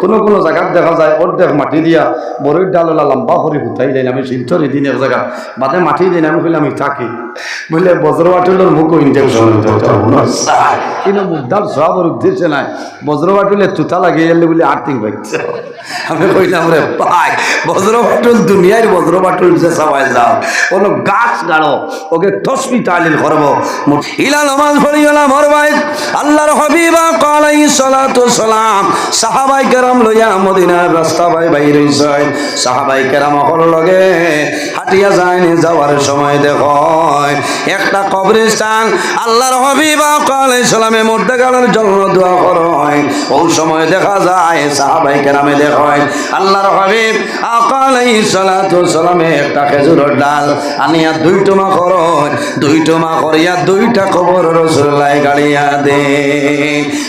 কোনো কোনো জায়গাত দেখা যায় অর্ধেক মাটি দিয়া বড়ই ডাললা লম্বা করে হুতাই দেয় আমি শিলচর এদিন এক জায়গা বাদে মাটি দিন আমি কইলে আমি থাকি। বুঝলে বজ্রবাটুলের মুখ ইনজেকশন কিন্তু মুদ্দার সবার উদ্দেশ্যে নাই বজ্রবাটুলে তুতা লাগিয়ে গেলে বলে আর্থিং পাইছে। আমি কইলাম রে পাই বজ্রবাটুল দুনিয়ার বজ্রবাটুল যে সবাই যাও, কোনো গাছ গাড়ো ওকে তসবি তালিল করব ইলা নামাজ পড়িওলা মোর ভাই আল্লাহর হাবিবা কালাই সালাতু সালাম সাহাবাই কেরাম লইয়া মদিনার রাস্তা বাই বাইর হইছে সাহাবাই কেরাম হল লগে হাটিয়া যায়নি, যাওয়ার সময় দেখো একটা কবরস্থান আল্লাহর হাবিবা কালাই সালামে মধ্যে গালের জন্য দোয়া করয় ওই সময় দেখা যায় সাহাবাই কেরামে আল্লাহর হাবিব সালাতু সালামে একটা খেজুরের ডাল আনিয়া করয় দুইটা কবর রসুল্লাহ গাড়িয়া দে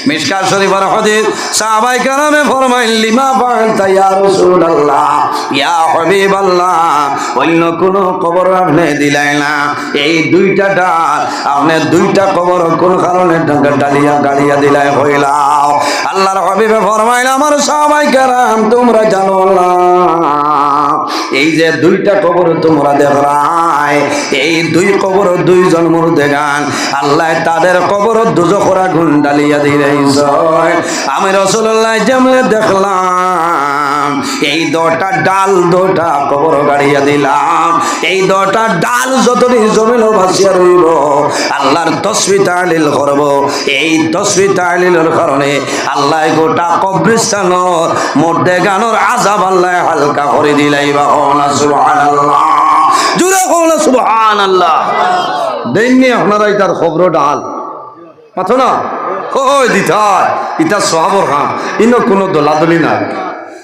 মিসকা শরীফের হাদিস সাহাবাই কারামে ফরমাইল লিমা বান্তা ইয়া রাসূলুল্লাহ? ইয়া হাবিবাল্লাহ, অন্য কোন কবর আপনি দিলাই না। এই দুইটা ডাল, আপনি দুইটা কবর কোন কারণে ডালিয়া গাড়িয়া দিলাই হইলাও। আল্লাহর হাবিবে ফরমাইল, আমার সাহাবাই কারাম, তোমরা জানো না। এই যে দুইটা কবর তোমরা দেখলাই, এই দুই কবর দুইজন মুর্দে গান, আল্লাহ তাদের কবর দুজখরা গুণ ডালিয়া দিয়ে আমি রসুল্লাহ যেমনে দেখলাম এই দটা ডাল দটা কবর গাড়িয়া দিলাম। এই দটা ডাল যতদিন জমিল ভাসিয়া রইব, আল্লাহর তসবি তালিল করব। এই কারণে আল্লাহ গোটা কবরিস্তানর মধ্যে গানোর আজাব আল্লাহ হালকা করে দিলাই সুবহানাল্লাহ। সুবহানাল্লাহ। দেননি আপনারাই তার খবর ডাল। না? ওই দিথার ইটা সহাবর খান। ইনো কোনো দলাদলি নাই।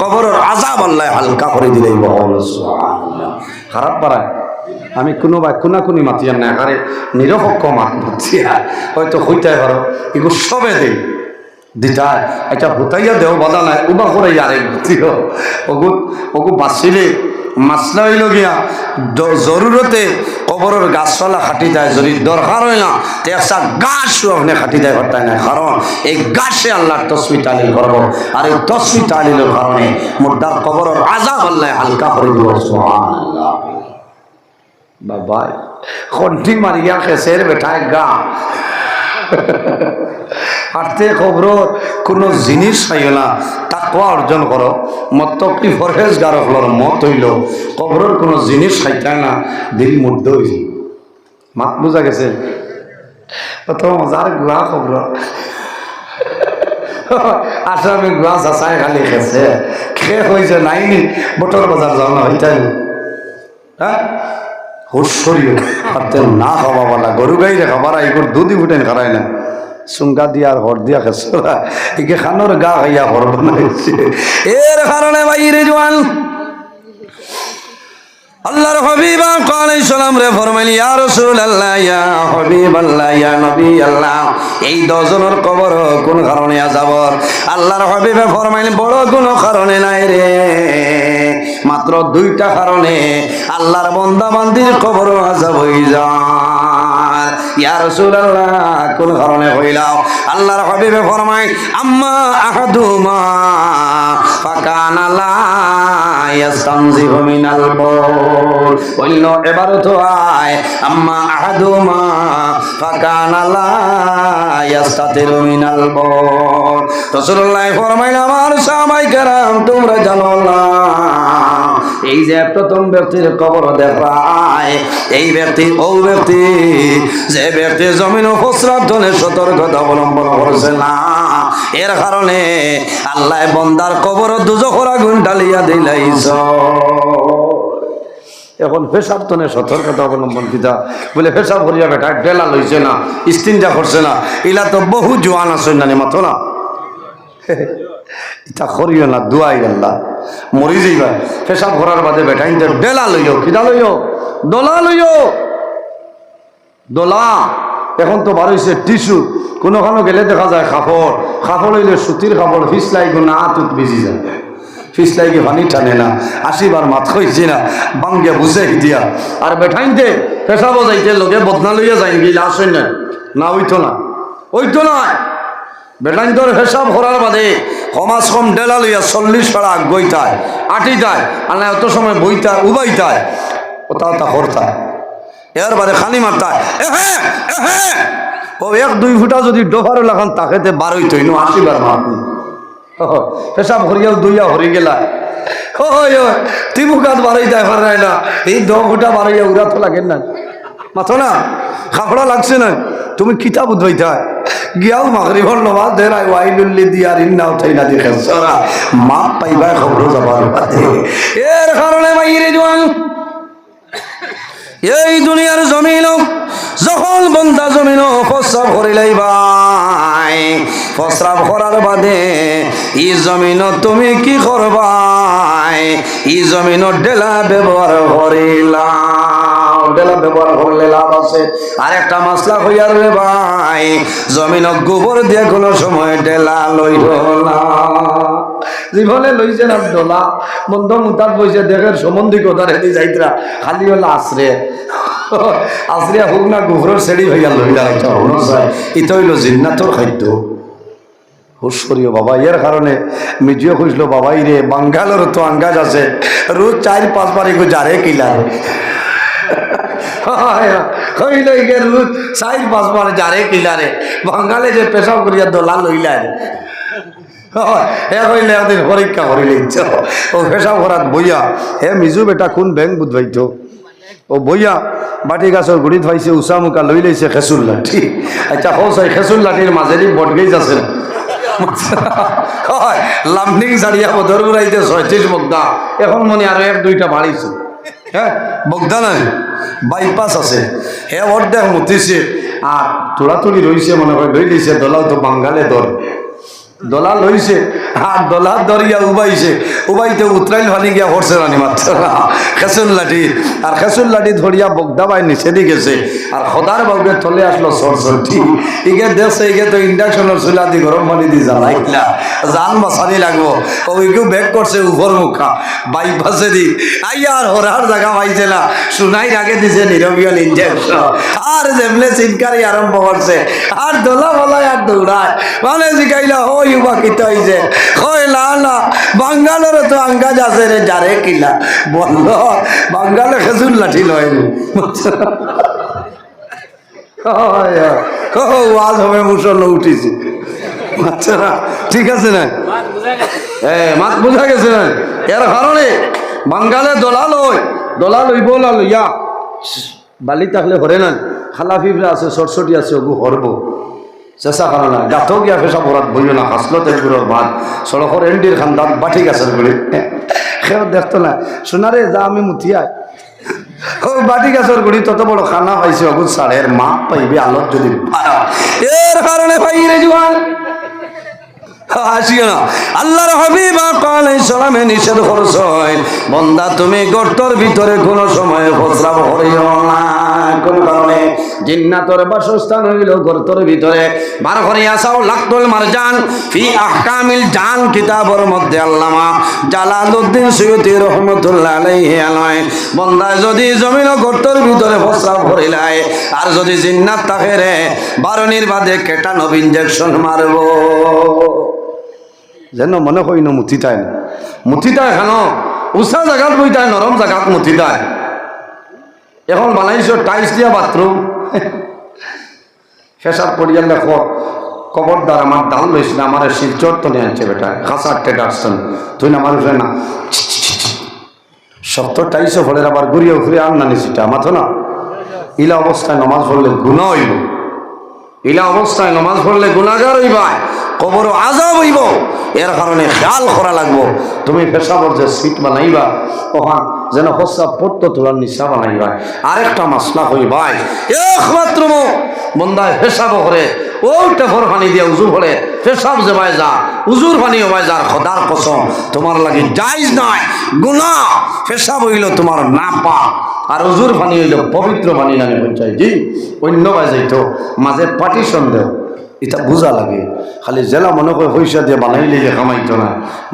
কবরের আজাব আল্লাহ হালকা করে দিলেই খারাপ পারায় আমি কোনো বা কোনা কোনি মাতিয়ার না আরে নিরপেক্ষ মাত মাতিয়া হয়তো হইতে পারো। এগুলো সবে দেই দিতা, এটা হুতাইয়া দেহ বাদা নাই। উবা করে আরে বুঝিও ওগু ওগু বাঁচিলে মাসলা হইল গিয়া জরুরতে কবরের গাছপালা খাটি দেয়। যদি দরকার হয় না, তে একটা গাছও আপনি খাটি দেয় করতে না কারণ এই গাছে আল্লাহ তসমি তালিল করব। আর এই তসমি তালিলের কারণে মুদ্রার কবরের আজাব আল্লাহ হালকা করে দিব। বাবা কণ্ঠি মারিয়া খেসের বেটায় গা। হাঁটতে খবর কোনো জিনিস চাইও না। তাকুয়া অর্জন করো। মত কি ফরেজ গার হলর মত হইল খবরের কোনো জিনিস চাইতে না, দিল মুগ্ধ হইল মাত বুঝা গেছে? কত মজার গুয়া খবর আসামি গুয়া চাচাই খালি খেছে খে হয়েছে নাইনি বটর বাজার যাও না হইতাই হ্যাঁ হুসরিও হাতে না খাওয়া বলা গরু গাই রে খাবার এগুলো দুধই ফুটেন খারাই না। সুঙ্গা দিয়া আর হর দিয়া খেসরা একে খানোর গা খাইয়া হর বানাইছে। এর কারণে বাইরে জোয়ান আল্লাহর হাবিবা কালাই সালাম রে ফরমাইল ইয়া রাসূলুল্লাহ, ইয়া হাবিবাল্লাহ, ইয়া নবী আল্লাহ এই দজনের কবর কোন কারণে আযাবর আল্লাহর হাবিবে ফরমাইল বড় কোনো কারণে নাই রে মাত্র দুইটা কারণে আল্লাহর বান্দা বান্দির কবর আযাব হই যায়। কোন হইলাও আল্লাহর আম্মা আহাদুমা অন্য এবারত আয়, আম্মা আহাদুমা ফাকানা লা আমার সাহাবায়ে কেরাম, তোমরা জানো না এই যে প্রথম ব্যক্তির কবর দেখায়, এই ব্যক্তি ও ব্যক্তি, যে ব্যক্তি জমিন ফসরাত ধনে সতর্কতা অবলম্বন করছে না। এর কারণে আল্লাহ বন্দার কবর দুজখর আগুন ডালিয়া দিলাইছ। এখন পেশাব তনে সতর্কতা অবলম্বন কিতা? বলে পেশাব করিয়া বেটা ডেলা লইছে না স্তিনটা করছে না। ইলা তো বহু জোয়ান আছে না মাথো না? ইটা করিও না, দুয়াই আল্লাহ। মরি যাইবা। বাদে ডেলা লইও কিদা লইও। দোলা লইও। দোলা। এখন তো বারোইছে টিস্যু। কোনোখানো গেলে দেখা যায় কাপড় কাপড় হইলে সুতির কাপড় ফিসলাই না আতুত ভিজি যায়। ফিসলাই কি পানি টানে না। আসিবার মাত হয়েছি না। বাঙ্গে বুঝে দিয়া। আর বেঠাইনতে পেশাবো যাইতে লোকে বদনা লইয়া যাই গিয়ে আসেন না। না ওইতো না। ওইতো নয় বেটাইন তোর হিসাব করার বাদে কমাস কম ডেলা লইয়া চল্লিশ পাড়া গইতায় আটিতায় আর না অত সময় বইতায় উবাইতায় ওটা ওটা করতায় এর বারে খালি মারতায় ও এক দুই ফুটা যদি ডোফারও লাগান তাকেতে বারোই তৈন আশিবার মারনি পেশাব হরিয়াও দুইয়া হরি গেলা। ওই ওই তিমুকাত বারোই দেয় পারে না। এই দ ফুটা বারোইয়া উড়া তো লাগে না মাথো না খাফড়া লাগছে না তুমি কিতাব উদ্বৈতা গিয়াও মাগরিবর নমাজ দেরাই ওয়াইলুল্লি দিয়ার ইন্নাও থাইনা দেখে সরা মা পাইবা খবর যাবার বাদে। এর কারণে বাইরে জোয়ান এই দুনিয়ার জমিন যখন বন্ধা জমিন প্রস্রাব করিলাই ভাই প্রস্রাব করার বাদে, ই জমিন তুমি কি করবাই ই জমিন ডেলা ব্যবহার করিলাম ডেলা ব্যবহার করলে লাভ আছে। আর একটা মাসলা হইয়ার রে ভাই, জমিন গোবর দিয়ে কোনো সময় ডেলা লই না। জীবনে লইছে না ডোলা মুতার বইছে দেখের সম্বন্ধী কথা রেডি যাইতরা, খালি হলো আশ্রে। আশ্রিয়া হোক না হইয়া ইতো খাদ্য। হুসরিও বাবা, এর কারণে মিজিও খুঁজলো, বাবাই রে, বাঙ্গালোর তো আঙ্গাজ আছে। রোজ চার পাঁচ বার যারে কিলা যারে কিলারে। বাঙ্গালে যে পেশাব করিয়া দোলা লইলা রে। হে কইলে একদিন পরীক্ষা করিলে ও বইয়া, হে মিজু বেটা, কোন ব্যাংক বুধবাইতো ও বইয়া, বাটি গাছের গুড়িত পাইছে উষা মুকা লই লাইছে খেসুর লাঠি। আচ্ছা হসাই খেসুর লাঠির মাজেরি বটগেই আছে হয়, লামডিং সারিয়া বদর গুড়াইতে ছয়ত্রিশ বগদা এখন মনে আরও এক, দুইটা বাড়িছে হ্যাঁ বগদা নাই বাইপাস আছে। হে, অর্ধেক মতিছে। আর তোড়াতুড়ি রয়েছে মনে হয় লই দিছে দলাও তো বাঙ্গালে দর দলা লইছে আর দলা দরিয়া উবাইছে। উবাইতে উতরাইল ভানি গিয়া হরছে রানি মাত্র। খেসুন লাঠি, আর খেসুন লাঠি ধরিয়া বগদা বাই নিচে দি গেছে। আর খদার বাবুকে থলে আসলো সরসরটি। ইগে দেখছে ইগে তো ইন্ডাকশনের চুলা দি, গরম পানি দি জ্বালাইলা। জান বাসানি লাগবো। ওইকেও ব্যাক করছে উপর মুখা। বাইপাসে দি। আইয়া আর হরার জায়গা পাইছে না। শুনাই আগে দিছে নিরবিয়ল ইঞ্জেকশন আর যেমনে চিনকারি আরম্ভ করছে। আর দোলা বলায় আর দৌড়ায়। মানে জিকাইলা ও ইউবা কিতা হইছে কই না বাঙ্গালোরে তো আঙ্গাজ আছে রে, যারে কিলা। বলল, বাঙ্গালে খেজুর লাঠি লয় ওয়াজ হবে মুসল উঠিছে। আচ্ছা ঠিক আছে না? মাত বোঝা গেছে না? এর কারণে বাঙ্গালে লইয়া বালি থাকলে হরে না খালা ফিফরা আছে সরসটি আছে ওগু হরব। চেষ্টা করা না গাঁথ গিয়া ফেসা ভরাত বইও না হাসলো তেলগুলোর ভাত সড়কর এন্ডির খান দাঁত বাটি গাছের বলে সেও দেখতো না সোনারে যা আমি মুথিয়াই ও বাটি গাছের গুড়ি তত বড় খানা পাইছে মা পাইবে আলোর যদি। এর কারণে ভাই রে জুয়ান আসিও না। আল্লাহর হাবিবা কাল সালামে নিষেধ করছেন বন্দা, তুমি গর্তর ভিতরে কোন সময় প্রস্রাব করিও না, কোন কারণে জিন্নাতর বাসস্থান হইল গর্তর ভিতরে। বার করে আসাও লাকতুল মারজান, ফি আহকামিল জান কিতাবর মধ্যে আল্লামা জালালউদ্দিন সৈয়দি রহমতুল্লাহ আলাইহি আলয় বন্দায় যদি জমিন গর্তর ভিতরে প্রস্রাব করিলাই আর যদি জিন্নাত থাকে রে, বারণির বাদে কেটানব ইঞ্জেকশন মারবো। যেন মনে করি না মুঠিতাই না। মুঠিতাই খান উষা জাগাত বইতাই, নরম জাগাত মুঠিতাই এখন বানাইছ, টাইলস দিয়া বাথরুম। ফেসার পরিয়াল দেখো কবরদার আমার ডাল লইস না আমার শিলচর তো নিয়ে আনছে বেটা খাসার টেডারসন তুই না মানুষ না। শক্ত টাইসও ফলের আবার ঘুরিয়ে ঘুরিয়ে আর নিছিটা মাথো না। ইলা অবস্থায় নমাজ পড়লে গুণা হইব। ইলা অবস্থায় নমাজ পড়লে গুণাগার হইবাই কবর আজাব হইব। এর কারণে খেয়াল করা লাগবো। তুমি পেশাবর যে সিট বানাইবা ওখান যেন হসা পড়ত তোলার নিশা বানাই ভাই। আরেকটা মাসলা হই ভাই। একমাত্র বন্দায় পেশাব করে। ওটা ফর পানি দিয়ে উজু ভরে পেশাব ভাই যা, উজুর পানি ভাই যার খদার কসম, তোমার লাগে জাইজ নয় গুণা পেশাব হইল তোমার না পা আর উজুর পানি হইল পবিত্র পানি নামে পঞ্চায় জি। অন্য যাইতো, মাঝে পাটি সন্দেহ এটা বোঝা লাগে। খালি জেলা মনে করে পয়সা দিয়ে বানাইলে যে কামাইতো না।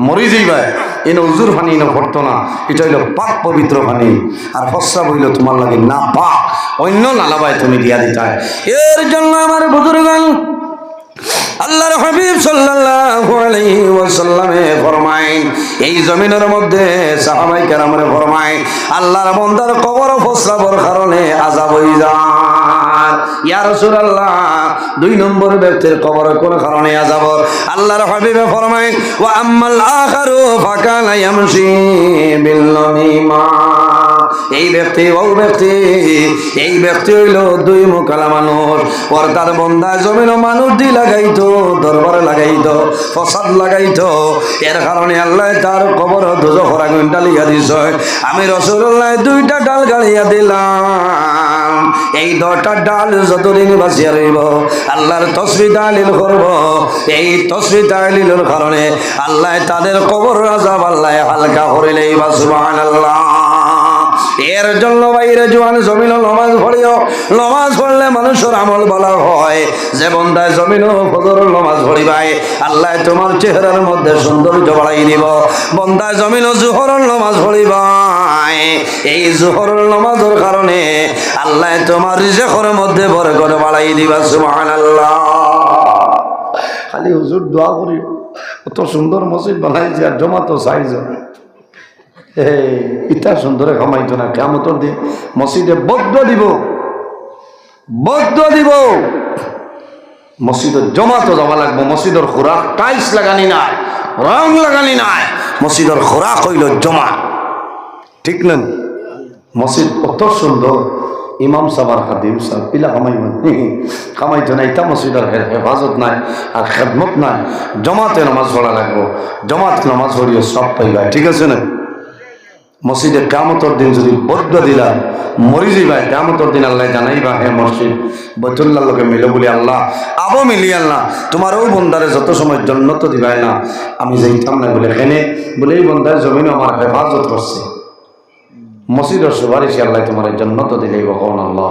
মরি যাইবাই এনে উজুর পানি এনে ভরতো না। এটা হইল পাক পবিত্র পানি আর ফসা বইল তোমার লাগে না পাক। অন্য নালাবাই তুমি দিয়া দিতায় এর জন্য আমার বুজুর্গান আল্লাহর হাবিব সাল্লাল্লাহু আলাইহি ওয়াসাল্লামে এই জমিনের মধ্যে সাহাবাই ফরমাইন, আল্লাহর বান্দার কবর ফসলাবর কারণে আযাব হই যায় ইয়া রাসূলুল্লাহ, দুই নম্বর ব্যক্তির কবরে কোন কারণে আযাব? আল্লাহর হাবিবে ফরমায়, ওয়া আম্মাল আখারু ফাকানা ইয়ামশি বিল এই ব্যক্তি, ও ব্যক্তি, এই ব্যক্তি হইল দুই মুখালা মানুষ। তার বন্ধা জমিন মানুষ দি লাগাইতো, দরবারে লাগাইতো, ফসাদ লাগাইতো। এর কারণে আল্লাহ তার কবর দুজো খরা ডালিয়া দিছ আমি রসুল্লাহ দুইটা ডাল গাড়িয়া দিলাম। এই দশটা ডাল যতদিন বাঁচিয়া রইব, আল্লাহর তসবি তালিল করব। এই তসবি তালিলের কারণে আল্লাহ তাদের কবর রাজা আল্লাহ হালকা করিলেই বা সুবহানাল্লাহ। এর জন্য বাইরে জোয়ান জমিন নমাজ পড়িও। নমাজ পড়লে মানুষের আমল বলা হয়। যে বন্ধায় জমিন ফজর নমাজ পড়িবাই আল্লাহ তোমার চেহারার মধ্যে সৌন্দর্য বাড়াই দিব। বন্ধায় জমিন জোহরর নমাজ পড়িবাই এই জোহরর নমাজের কারণে আল্লাহ তোমার রিজেকর মধ্যে বরকত বাড়াই দিবা, সুবহানাল্লাহ। খালি হুজুর দোয়া করি কত সুন্দর মসজিদ বানাইছে আর জমা তো সাইজ ইটা সুন্দরে খামাইতো না কেমতর দিন মসজিদে বদ্ধ দিব বদ্ধ দিব। মসজিদের জমা তো যাওয়া লাগবো, মসজিদের খোরাক টাইলস লাগানি নাই, রং লাগানি নাই, মসজিদের খোরাক হইল জমা ঠিক না? মসজিদ কত সুন্দর, ইমাম সাবার খাদিম সাহ পিলা কামাই কামাইতো না ইটা মসজিদের হে- হেফাজত নাই আর খেদমত নাই। জমাতে নামাজ পড়া লাগবো, জমাত নামাজ পড়িও সব পাইবা, ঠিক আছে না? মসজিদে কামতর দিন যদি বদ্ধ দিলা, মরি যাইবা কামতর দিন আল্লাহ জানাইবা, হে মসজিদ বৈতুল্লাহ লোকে মিলো বলি, আল্লাহ, আবো মিলি আল্লাহ, তোমার ওই বন্দারে যত সময় জন্নত দিবাই না, আমি যাইতাম না বলে এখানে বলে এই বন্দার জমিন আমার হেফাজত করছে। মসজিদের সুপারিশ আল্লাহ তোমার জন্নত দিলেই কখন আল্লাহ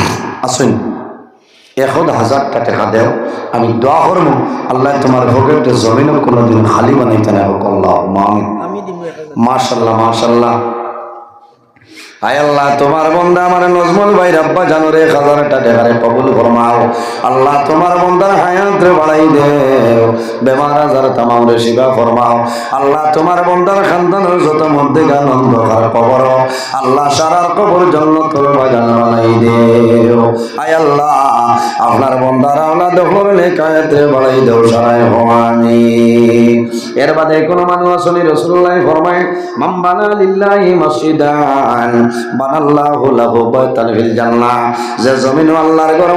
আসুন এখন হাজারটা টাকা দেও। আমি দোয়া করব আল্লাহ তোমার ভোগের জমিনও কোনোদিন খালি বানাইতে না হোক। আল্লাহ মাশাল্লাহ মাশাল্লাহ আয় আল্লাহ তোমার বন্দা আমার নজমুল ভাই রাব্বা জানুরে এক হাজারটা টাকারে কবুল ফরমাও। আল্লাহ তোমার বন্দার হায়াত রে বাড়াই দেও। বেমার আজার তামাম রে শিবা ফরমাও। আল্লাহ তোমার বন্দার খানদানের যত মধ্যে গান অন্ধকার কবর আল্লাহ সারার কবর জন্য তোর বাজান বানাই দেও। আয় আল্লাহ, আপনার বন্দার আওলাদ হলে কায়াত রে বাড়াই দেও সারায় ভবানী। এর বাদে কোনো মানুষ রসুল্লাহ ফরমায় মাম বানা লিল্লাহি মসজিদান বানাল্লাহু লাহু ফিল জান্নাহ। যে জমিন আল্লাহর ঘর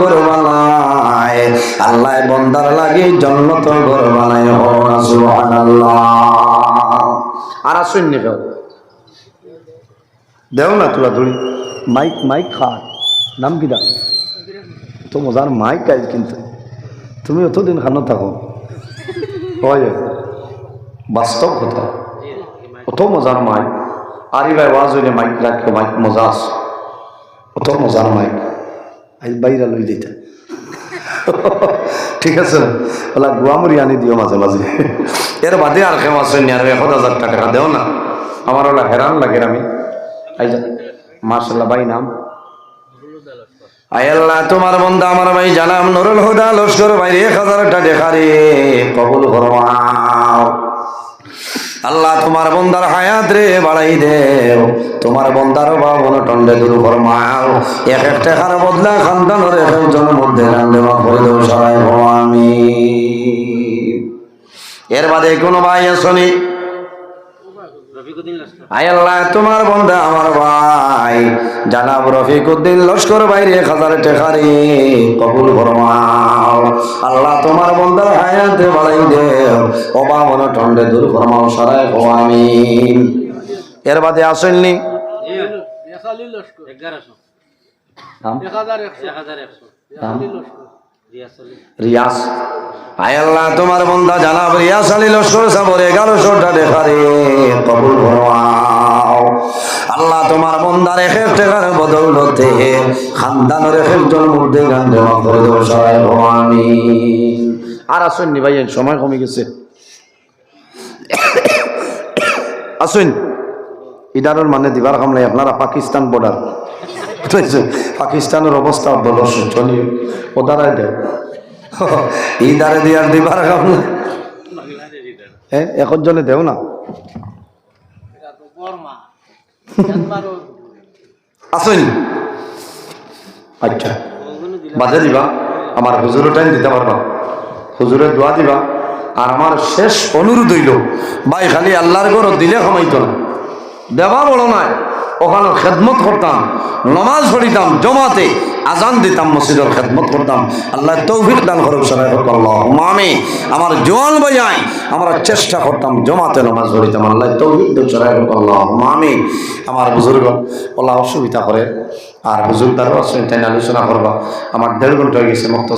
ঘর বানায়, আল্লাহ বন্দার লাগি জান্নাতের ঘর বানায়। হওয়া সুবহানাল্লাহ। আর দেও না তোরা ধরি। মাইক মাইক খা নাম কি দা তো মজার মাইক আজ কিন্তু। তুমি অতদিন খানো থাকো। হয়। বাস্তব কথা। অত মজার মাইক। আরি ভাই ওয়াজ হইলে মাইক রাখে মাইক মজা আছে। অত মজার মাইক। আজ বাইরা লই দিতে ঠিক আছে। ওলা গুয়ামুড়ি আনি দিও মাঝে মাঝে এর বাদে আর কেউ আসেন আর এক হাজার টাকা দেও না। আমার ওলা হেরান লাগে আমি। মার্শাল্লাহ ভাই নাম? তোমার আমার ভাই ভাই এক রে কবুল আল্লাহ, তোমার বন্দার হায়াত রে বাড়াই দেও। তোমার বন্দার বাবন টন্ডে দূর ফরমাও এক এক বদলা একজনের মধ্যে এর বাদে কোনো ভাই আসনি। আয় আল্লাহ তোমার বন্ধা আমার ভাই। জানাব রফিকুদ্দিন লস্কর বাইরে এক হাজার টেকারি কবুল ফরমাও। আল্লাহ তোমার বন্ধার হায়াতে বাড়াই দেও। অবাবন টন্ডে দূর ফরমাও সারায় ও আমিন। এর বাদে আসেননি? লস্কর রিয়াজ আয় আল্লাহ, তোমার বন্ধা জানাব, রিয়াজ আলী লস্কর সাবর দেখারে কবুল আল্লাহ, তোমার এক এক টাকার বদৌলতে একজন মধ্যে গান দেওয়া করে দেবো সবাই আমি আর আসেননি ভাই, সময় কমে গেছে। আসুন। ইডারের মানে দিবার কাম নাই আপনারা পাকিস্তান বর্ডার পাকিস্তানের অবস্থা বলো শোচনীয় ওদারাই দেয় ইদারে দিয়ার দিবার কাম নাই। হ্যাঁ এখন জনে দেও না। বর্মা আচ্ছা। বাজে দিবা। আমার হুজুরের টাইম দিতে পারবা। হুজুরের দোয়া দিবা। আর আমার শেষ অনুরোধ হইল, ভাই, খালি আল্লাহর ঘর দিলে কমাইতো না। দেবা বড় নয় ওখানে খেদমত করতাম, নমাজ পড়িতাম, জমাতে আজান দিতাম, মসজিদের খেদমত করতাম। আল্লাহ তৌফিক দান করুক, সবাই আমি আমার জোয়ান বাজাই আমরা চেষ্টা করতাম জমাতে নমাজ পড়িতাম। আল্লাহ তৌফিক হোক আল্লাহ আমি আমার বুজুর্গ আল্লাহ অসুবিধা করে, আর বুজুর্গ তারও আলোচনা করবা। আমার দেড় ঘণ্টা হয়ে গেছে মুক্ত